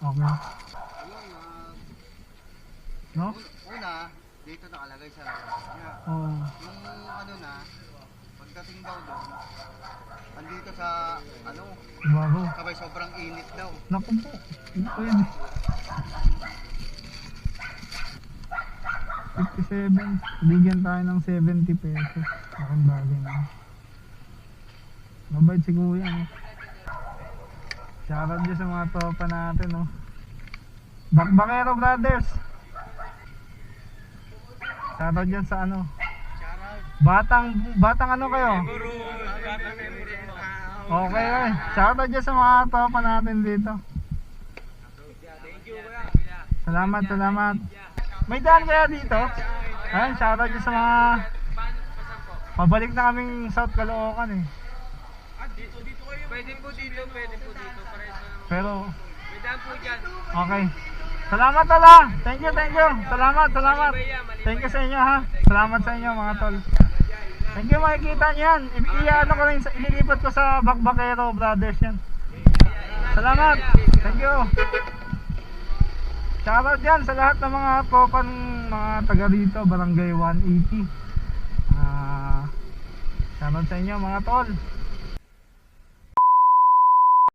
Okay. No? una, dito nakalagay sa labas niya. Oo. Nung ano na, pagdating daw doon, andito sa, ano, Bago. sabay sobrang init daw. Naku po. Hindi pwede. 57. Bigyan tayo ng 70 pesos. Akong bagay na. Mabait si kuya, no? Shoutout dyan sa mga tropa natin, no? Bakbakero Brothers! Shoutout dyan sa ano? Batang, batang ano kayo? Okay, okay. Shoutout dyan sa mga tropa natin dito. Salamat, salamat. May daan kaya dito? Ayun, shoutout dyan sa mga... Pabalik na kaming South Caloocan eh. Pwede po dito, pwede po dito. Pero, okay. Salamat tala. Thank you, thank you. Salamat, salamat. Thank you sa inyo ha. Salamat sa inyo mga tol. Thank you, makikita niyo yan. Iyaano ko rin, ililipat ko sa Bakbakero Brothers yan. Salamat. Thank you. Shoutout dyan sa lahat ng mga tropan mga taga rito, Barangay 180. Ah, shoutout sa inyo mga tol.